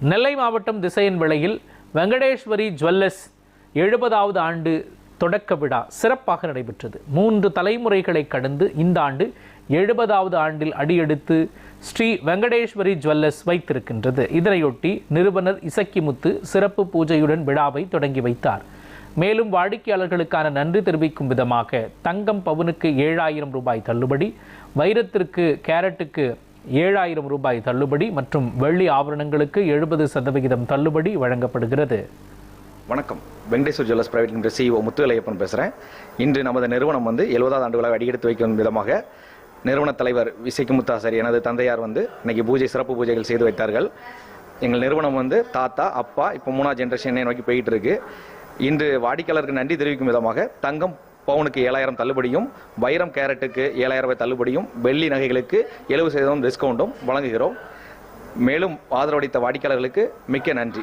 நெல்லை மாவட்டம் திசையன் விலையில் வெங்கடேஸ்வரி ஜுவல்லர்ஸ் எழுபதாவது ஆண்டு தொடக்க விழா சிறப்பாக நடைபெற்றது. மூன்று தலைமுறைகளை கடந்து இந்த ஆண்டு எழுபதாவது ஆண்டில் அடியெடுத்து ஸ்ரீ வெங்கடேஸ்வரி ஜுவல்லர்ஸ் வைத்திருக்கின்றது. இதனையொட்டி நிறுவனர் இசக்கிமுத்து சிறப்பு பூஜையுடன் விழாவை தொடங்கி வைத்தார். மேலும் வாடிக்கையாளர்களுக்கான நன்றி தெரிவிக்கும் விதமாக தங்கம் பவுனுக்கு ஏழாயிரம் ரூபாய் தள்ளுபடி வைரத்திற்கு கேரட்டுக்கு ஏழாயிரம் ரூபாய் தள்ளுபடி மற்றும் வெள்ளி ஆபரணங்களுக்கு எழுபது சதவிகிதம் தள்ளுபடி வழங்கப்படுகிறது. வணக்கம். Venkateswar jewellers private limited CEO Muthuvelayappan பேசுகிறேன் இன்று நமது நிறுவனம் வந்து எழுபதாவது ஆண்டு விழாவை அடியெடுத்து வைக்கும் விதமாக நிறுவன தலைவர் விசைக்கு முத்தாசர் எனது தந்தையார் வந்து இன்னைக்கு பூஜை சிறப்பு பூஜைகள் செய்து வைத்தார்கள். எங்கள் நிறுவனம் வந்து தாத்தா அப்பா இப்போ மூணாவது ஜென்ரேஷனை நோக்கி போயிட்டு இருக்கு. இன்று வாடிக்கையாளருக்கு நன்றி தெரிவிக்கும் விதமாக தங்கம் பவுனுக்கு ஏழாயிரம் தள்ளுபடியும் வைரம் கேரட்டுக்கு ஏழாயிரம் ரூபாய் தள்ளுபடியும் வெள்ளி நகைகளுக்கு எழுபது சதவீதம் டிஸ்கவுண்ட்டும் வழங்குகிறோம். மேலும் ஆதரவளித்த வாடிக்கையாளர்களுக்கு மிக்க நன்றி.